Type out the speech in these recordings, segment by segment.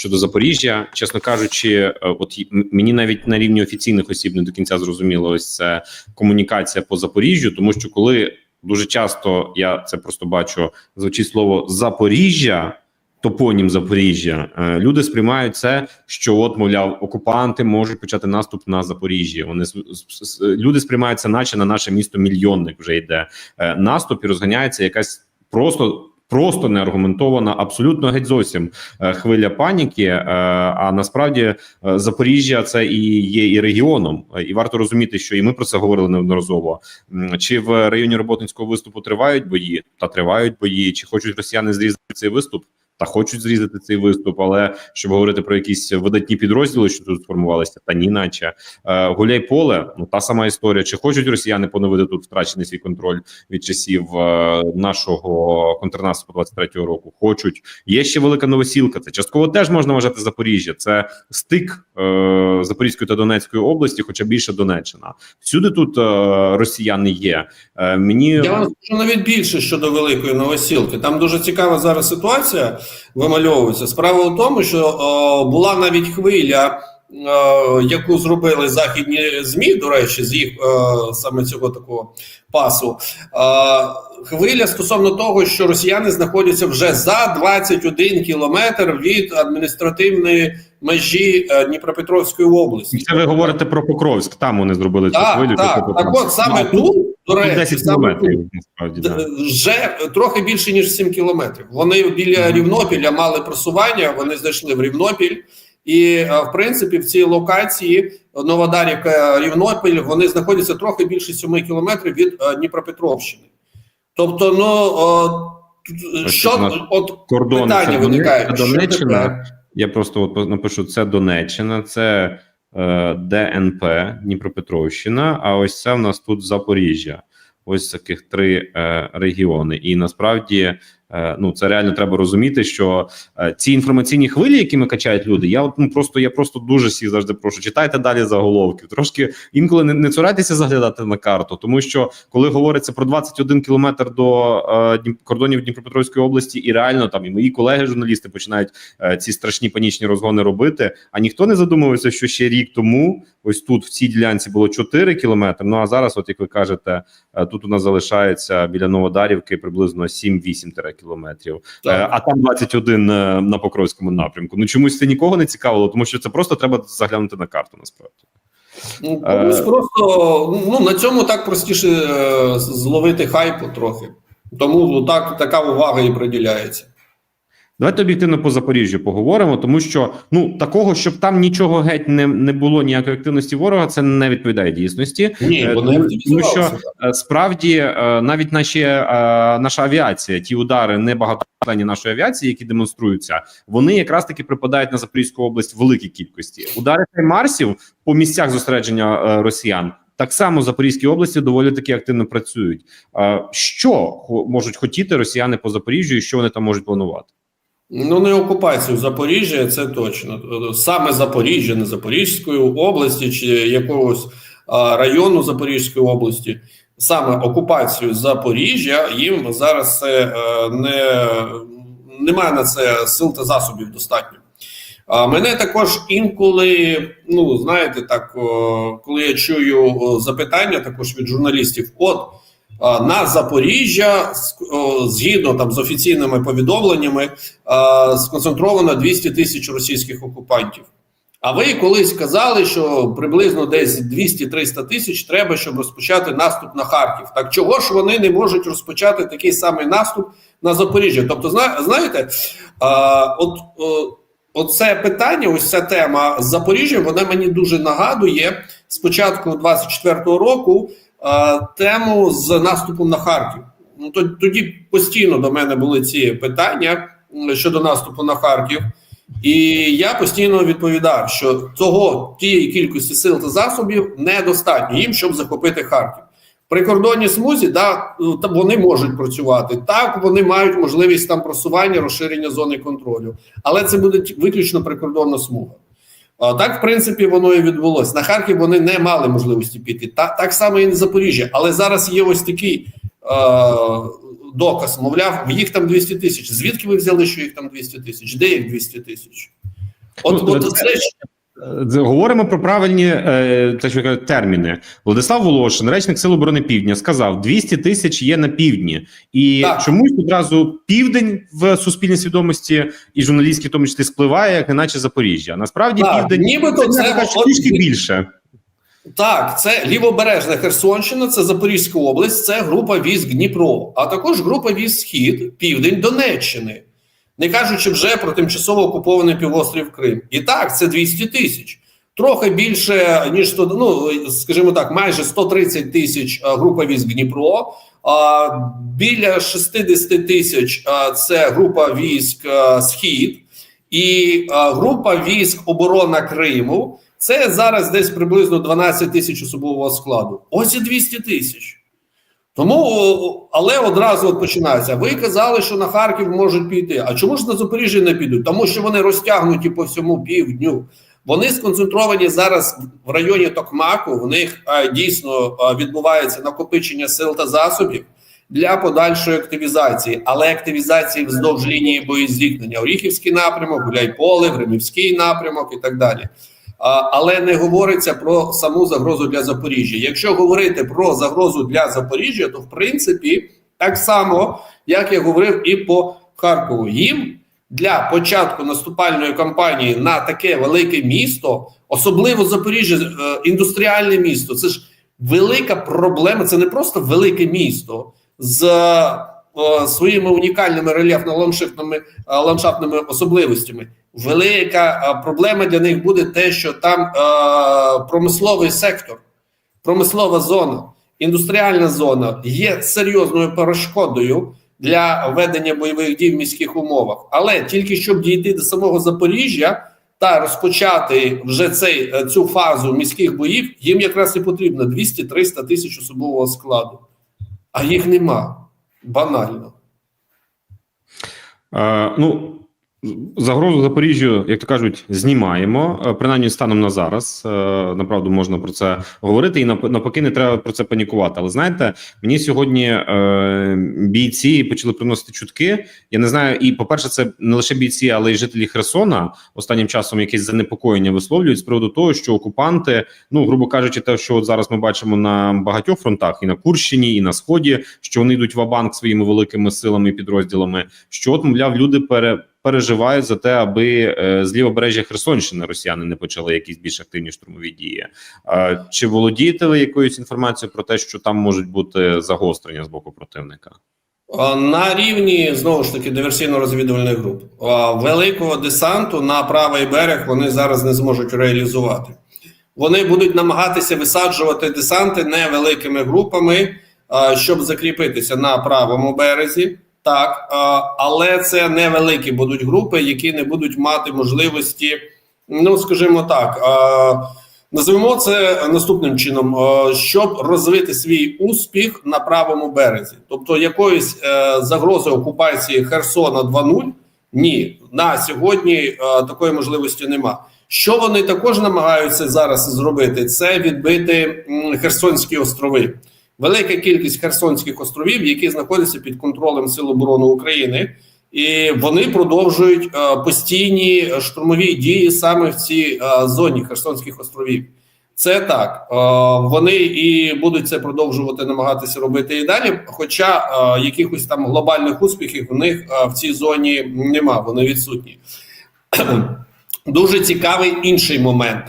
Щодо Запоріжжя, чесно кажучи, е, от мені навіть на рівні офіційних осіб не до кінця зрозуміло ось це комунікація по Запоріжжю, тому що коли дуже часто я це просто бачу, звучить слово Запоріжжя. Топонім Запоріжжя е, люди сприймають це, що от мовляв окупанти можуть почати наступ на Запоріжжя. Вони люди сприймають це, наче на наше місто мільйонник вже йде е, наступ і розганяється якась просто. Просто неаргументована, абсолютно геть зовсім е, хвиля паніки. е, А насправді е, Запоріжжя це і є і регіоном. І варто розуміти, що і ми про це говорили неодноразово. Чи в районі роботницького виступу тривають бої? Та тривають бої. Чи хочуть росіяни зрізати цей виступ? Та хочуть зрізати цей виступ, але щоб говорити про якісь видатні підрозділи, що тут сформувалися, та ні, наче е, гуляй поле, ну та сама історія. Чи хочуть росіяни поновити тут втрачений свій контроль від часів е, нашого контрнаступу 23-го року? Хочуть. Є ще велика новосілка. Це частково теж можна вважати Запоріжжя. Це стик е, Запорізької та Донецької області, хоча більше Донеччина. Всюди тут е, росіяни є. Е, мені Я вам скажу навіть більше щодо великої новосілки. Там дуже цікава зараз ситуація вимальовується. Справа у тому, що о, була навіть хвиля, о, яку зробили західні змі, до речі, з їх о, саме цього такого пасу. Хвиля стосовно того, що росіяни знаходяться вже за 21 кілометр від адміністративної межі е, Дніпропетровської області. це ви говорите про Покровськ. Там вони зробили цю хвилю. Так, так, так от саме тут, до речі, 10 кілометрів насправді. Да. Вже трохи більше ніж 7 кілометрів. Вони біля Рівнопіля мали просування. Вони зайшли в Рівнопіль, і е, в принципі в цій локації Новодарівка Рівнопіль вони знаходяться трохи більше 7 кілометрів від е, Дніпропетровщини. Тобто, ну о, що от Кордон питання це виникають, Донеччина. Я просто от напишу: це Донеччина, це е, ДНП, Дніпропетровщина. А ось це в нас тут Запоріжжя. Ось таких три е, регіони. І насправді е, ну це реально треба розуміти, що е, ці інформаційні хвилі, якими качають люди, я ну просто я просто дуже всіх завжди прошу. Читайте далі заголовки. Трошки інколи не, не цурайтеся заглядати на карту, тому що коли говориться про 21 кілометр до е, кордонів Дніпропетровської області, і реально там і мої колеги, журналісти, починають е, ці страшні панічні розгони робити. А ніхто не задумувався, що ще рік тому, ось тут в цій ділянці було 4 кілометри. Ну а зараз, от як ви кажете, е, тут у нас залишається біля Новодарівки приблизно 7-8 кілометрів. Е, Так. А там 21 е, на Покровському напрямку. Ну чомусь це нікого не цікавило, тому що це просто треба заглянути на карту. Насправді. Ну, комусь Е. просто ну на цьому так простіше е, зловити хайпу трохи. Тому ну, так така увага і приділяється. Давайте об'єктивно по Запоріжжю поговоримо, тому що ну такого, щоб там нічого геть не, не було ніякої активності ворога, це не відповідає дійсності. Ні, Е, тому, тому що е, справді е, навіть наші наша авіація, ті удари не небагаточисленні нашої авіації, які демонструються, вони якраз таки припадають на Запорізьку область в великій кількості. Удари Марсів по місцях зосередження росіян. Так само в Запорізькій області доволі таки активно працюють. Що можуть хотіти росіяни по Запоріжжю, і що вони там можуть планувати? Ну, не окупацію Запоріжжя, це точно. Саме Запоріжжя, не Запорізької області чи якогось а, району Запорізької області. Саме окупацію Запоріжжя їм зараз це е, не немає на це сил та засобів достатньо. А мене також інколи, ну знаєте, так о, коли я чую запитання також від журналістів, от на Запоріжжя, згідно там з офіційними повідомленнями, сконцентровано 200 тисяч російських окупантів. А ви колись казали, що приблизно десь 200-300 тисяч треба, щоб розпочати наступ на Харків. Так чого ж вони не можуть розпочати такий самий наступ на Запоріжжя? Тобто, зна- знаєте, а, от. о, Оце питання, ось ця тема з Запоріжжя, вона мені дуже нагадує з початку 24-го року е, тему з наступом на Харків. Ну тоді постійно до мене були ці питання щодо наступу на Харків, і я постійно відповідав, що того тієї кількості сил та засобів недостатньо їм, щоб захопити Харків. Прикордонні смузі, да, вони можуть працювати. Так, вони мають можливість там просування, розширення зони контролю, але це буде виключно прикордонна смуга. Так, в принципі, воно і відбулося. На Харків вони не мали можливості піти. Так, так само і на Запоріжжя. Але зараз є ось такий е, доказ. Мовляв, їх там 200 тисяч. Звідки ви взяли, що їх там 200 тисяч? Де їх 200 тисяч? От, Ну, от це- Говоримо про правильні е, те, що кажуть, терміни. Владислав Волошин, речник Сил оборони Півдня, сказав: 200 тисяч є на півдні, і Так. чомусь одразу південь в суспільній свідомості і журналістській в тому числі спливає, як іначе Запоріжжя. Насправді Так, південь нібито це трішки більше. Так, це лівобережна Херсонщина, це Запорізька область, це група військ Дніпро, а також група військ Схід, Південь Донеччини, не кажучи вже про тимчасово окупований півострів Крим. І так, це 200 тисяч. Трохи більше ніж 100, ну скажімо так, майже 130 тисяч група військ Дніпро. Біля 60 тисяч це група військ Схід і група військ оборона Криму. Це зараз десь приблизно 12 тисяч особового складу. Ось і 200 тисяч. Тому, але одразу от починається. Ви казали, що на Харків можуть піти. А чому ж на Запоріжжя не підуть? Тому що вони розтягнуті по всьому півдню. Вони сконцентровані зараз в районі Токмаку. В них а, дійсно а, відбувається накопичення сил та засобів для подальшої активізації, але активізації вздовж лінії боєзіткнення. Оріхівський напрямок, Гуляйполе, Гримівський напрямок і так далі. Але не говориться про саму загрозу для Запоріжжя. Якщо говорити про загрозу для Запоріжжя, то в принципі так само, як я говорив і по Харкову, їм для початку наступальної кампанії на таке велике місто, особливо Запоріжжя, е, індустріальне місто, це ж велика проблема. Це не просто велике місто з своїми унікальними рельєфно-ландшафтними е, ландшафтними особливостями. Велика е, проблема для них буде те, що там е, промисловий сектор, промислова зона, індустріальна зона є серйозною перешкодою для ведення бойових дій в міських умовах. Але тільки щоб дійти до самого Запоріжжя та розпочати вже цей цю фазу міських боїв, їм якраз і потрібно 200-300 тисяч особового складу, а їх нема банально. А, ну, загрозу Запоріжжю, як то кажуть, знімаємо. Е, Принаймні станом на зараз. Е, направду можна про це говорити, і навпаки, не треба про це панікувати. Але знаєте, мені сьогодні е, бійці почали приносити чутки. Я не знаю, і по-перше, це не лише бійці, але й жителі Херсона останнім часом якесь занепокоєння висловлюють з приводу того, що окупанти, ну грубо кажучи, те, що от зараз ми бачимо на багатьох фронтах, і на Курщині, і на сході, що вони йдуть в банк своїми великими силами і підрозділами. Що от, мовляв, люди пере. Переживають за те, аби е, з лівобережжя Херсонщини росіяни не почали якісь більш активні штурмові дії. Чи володієте ви якоюсь інформацією про те, що там можуть бути загострення з боку противника? На рівні знову ж таки диверсійно-розвідувальних груп великого десанту на правий берег вони зараз не зможуть реалізувати. Вони будуть намагатися висаджувати десанти невеликими групами, щоб закріпитися на правому березі. Так, але це невеликі будуть групи, які не будуть мати можливості, ну скажімо так. а, Назвемо це наступним чином, щоб розвити свій успіх на правому березі, тобто якоїсь е, загрози окупації Херсона 2.0, ні, на сьогодні е, такої можливості нема. Що вони також намагаються зараз зробити, це відбити Херсонські острови. Велика кількість Херсонських островів, які знаходяться під контролем Сил оборони України, і вони продовжують е, постійні штурмові дії саме в цій е, зоні Херсонських островів. Це так. Е, вони і будуть це продовжувати намагатися робити і далі. Хоча якихось там глобальних успіхів у них в цій зоні нема, вони відсутні. Дуже цікавий інший момент.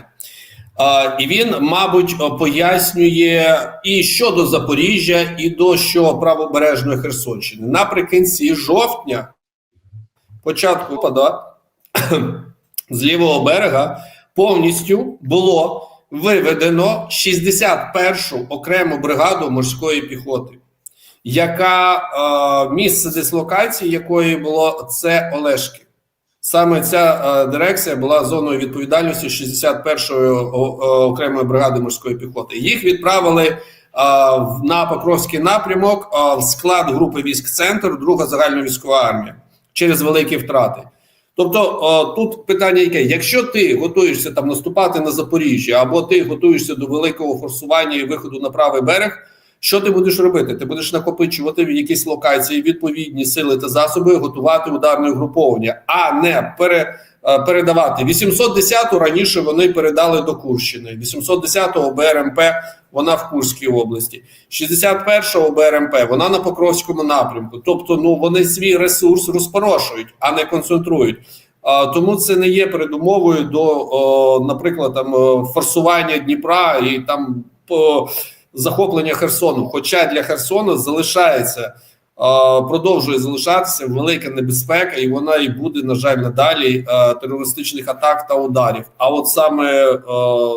І він, мабуть, пояснює і щодо Запоріжжя, і до що правобережної Херсонщини. Наприкінці жовтня, початку листопада, з лівого берега повністю було виведено 61-шу окрему бригаду морської піхоти, яка е, місце дислокації якої було це Олешки. Саме ця е, дирекція була зоною відповідальності 61-ї о- о- окремої бригади морської піхоти. Їх відправили е, на Покровський напрямок е, в склад групи військ Центр, друга загальновійськова армія через великі втрати. Тобто тут питання яке: якщо ти готуєшся там наступати на Запоріжжя, або ти готуєшся до великого форсування і виходу на правий берег, що ти будеш робити? Ти будеш накопичувати в якісь локації відповідні сили та засоби, готувати ударне угруповання, а не пере, е, передавати. 810-ту раніше вони передали до Курщини, 810-го БРМП вона в Курській області, 61-го БРМП вона на Покровському напрямку. Тобто, ну вони свій ресурс розпорошують, а не концентрують. Тому це не є передумовою до, наприклад, там форсування Дніпра і там по захоплення Херсону. Хоча для Херсону залишається, продовжує залишатися велика небезпека, і вона і буде, на жаль, надалі терористичних атак та ударів. А от саме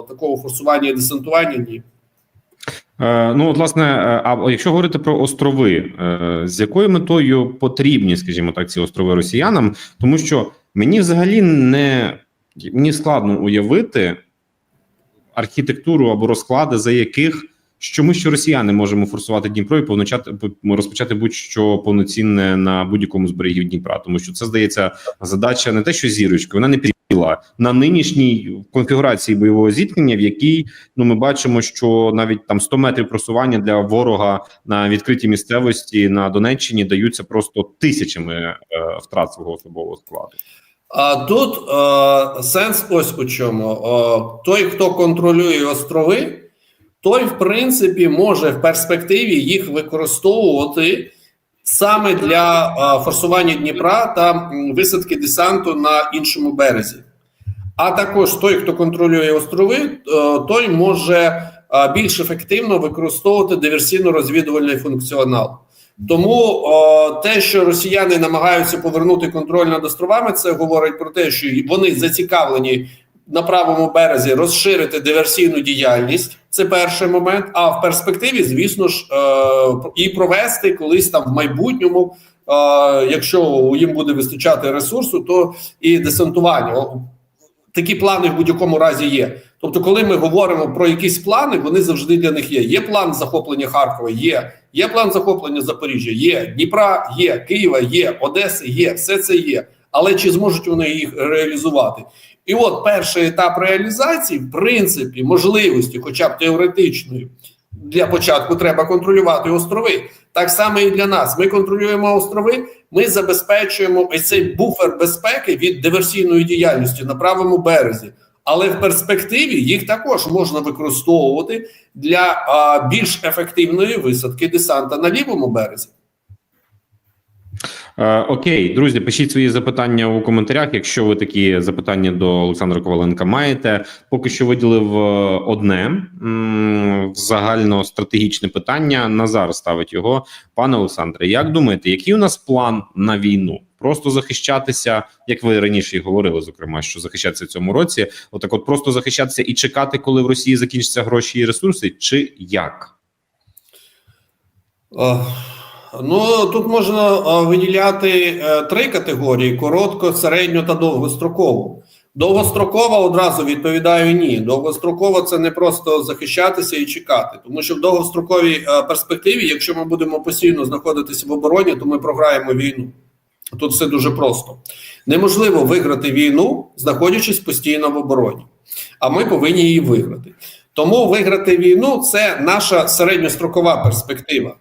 такого форсування і десантування ні. Е, Ну, от, власне, е, а якщо говорити про острови, е, з якою метою потрібні, скажімо так, ці острови росіянам, тому що мені взагалі не мені складно уявити архітектуру або розклади, за яких що ми, що росіяни, можемо форсувати Дніпро і повночати розпочати будь-що повноцінне на будь-якому з берегів Дніпра, тому що це здається задача не те, що зірочка, вона не пріла на нинішній конфігурації бойового зіткнення, в якій ну ми бачимо, що навіть там 100 метрів просування для ворога на відкритій місцевості на Донеччині даються просто тисячами е, втрат свого особового складу. А тут е, сенс ось у чому. Е, той, хто контролює острови, той, в принципі, може в перспективі їх використовувати саме для форсування Дніпра та висадки десанту на іншому березі. А також той, хто контролює острови, е, той може більш ефективно використовувати диверсійно-розвідувальний функціонал. Тому о, те, що росіяни намагаються повернути контроль над островами, це говорить про те, що вони зацікавлені на правому березі розширити диверсійну діяльність. Це перший момент. А в перспективі, звісно ж, е, і провести колись там в майбутньому, е, якщо їм буде вистачати ресурсу, то і десантування. Такі плани в будь-якому разі є. Тобто, коли ми говоримо про якісь плани, вони завжди для них є. Є план захоплення Харкова, є, є план захоплення Запоріжжя, є Дніпра, є Києва, є Одеси, є все це є. Але чи зможуть вони їх реалізувати? І от перший етап реалізації, в принципі, можливості, хоча б теоретичної, для початку треба контролювати острови. Так само і для нас. Ми контролюємо острови, ми забезпечуємо ось цей буфер безпеки від диверсійної діяльності на правому березі. Але в перспективі їх також можна використовувати для а, більш ефективної висадки десанта на лівому березі. Е, окей, друзі, пишіть свої запитання у коментарях. Якщо ви такі запитання до Олександра Коваленка маєте, поки що виділив е, одне загально стратегічне питання. Назар ставить його. Пане Олександре, як думаєте, який у нас план на війну? Просто захищатися, як ви раніше і говорили, зокрема, що захищатися в цьому році, отак, от просто захищатися і чекати, коли в Росії закінчаться гроші і ресурси, чи як? Е, Ну тут можна е, виділяти е, три категорії: коротко, середньо та довгострокову. Довгострокова одразу відповідаю ні. Довгостроково це не просто захищатися і чекати, тому що в довгостроковій е, перспективі, якщо ми будемо постійно знаходитися в обороні, то ми програємо війну. Тут все дуже просто. Неможливо виграти війну, знаходячись постійно в обороні, а ми повинні її виграти. Тому виграти війну це наша середньострокова перспектива.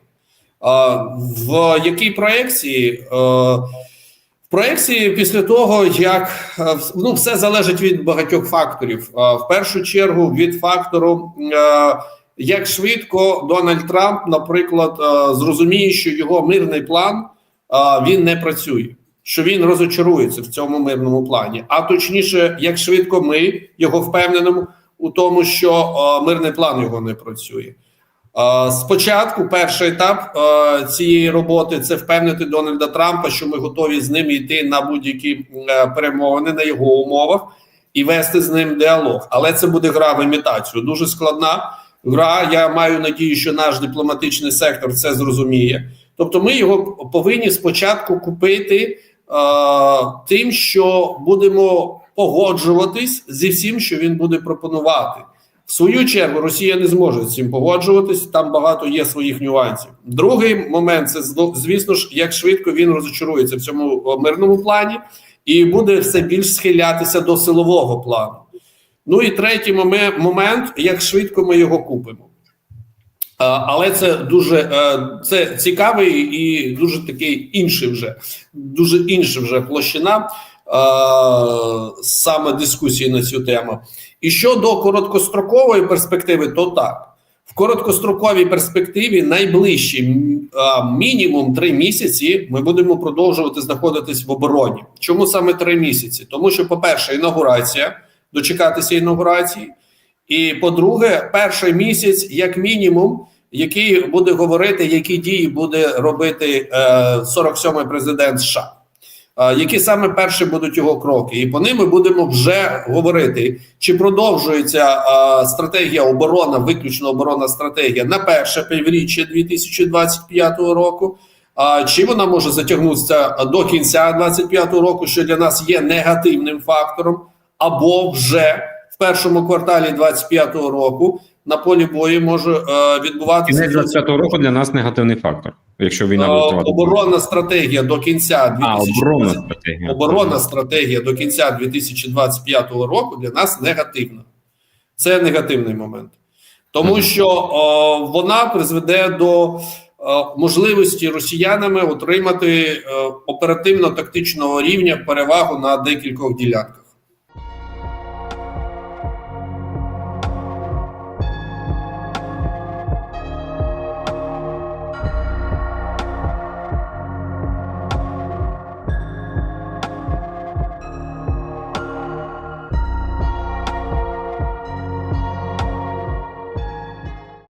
В якій проекції? Е, В проекції після того, як е, ну, все залежить від багатьох факторів. В першу чергу від фактору, е, як швидко Дональд Трамп, наприклад, е, зрозуміє, що його мирний план е, він не працює, що він розочарується в цьому мирному плані. А точніше, як швидко ми його впевненому у тому, що е, мирний план його не працює. Е, Спочатку перший етап е, цієї роботи це впевнити Дональда Трампа, що ми готові з ним йти на будь-які е, перемовини на його умовах і вести з ним діалог. Але це буде гра в імітацію. Дуже складна гра. Я маю надію, що наш дипломатичний сектор це зрозуміє. Тобто, ми його повинні спочатку купити тим, що будемо погоджуватись зі всім, що він буде пропонувати. В свою чергу Росія не зможе з цим погоджуватись. Там багато є своїх нюансів. Другий момент це звісно ж, як швидко він розочарується в цьому мирному плані і буде все більш схилятися до силового плану. Ну і третій момент, як швидко ми його купимо. Але це дуже це цікавий і дуже такий інший вже дуже інша вже площина. саме дискусії на цю тему. І щодо короткострокової перспективи, то так. В короткостроковій перспективі найближчі а, мінімум три місяці ми будемо продовжувати знаходитись в обороні. Чому саме три місяці? Тому що, по-перше, інаугурація, дочекатися інаугурації. І по-друге, перший місяць, як мінімум, який буде говорити, які дії буде робити е, 47-й президент США. Які саме перші будуть його кроки, і по ним ми будемо вже говорити, чи продовжується стратегія оборона, виключно оборонна стратегія на перше півріччя 2025 року, а чи вона може затягнутися до кінця 2025 року, що для нас є негативним фактором, або вже в першому кварталі 2025 року на полі бою може е, відбуватися Кінець 25-го року для нас негативний фактор, якщо війна буде Е, тривати. оборонна стратегія до кінця А, 2020 оборонна стратегія. оборонна стратегія до кінця 2025 року для нас негативна. Це негативний момент, тому що о, вона призведе до о, можливості росіянами отримати е, оперативно-тактичного рівня перевагу на декількох ділянках.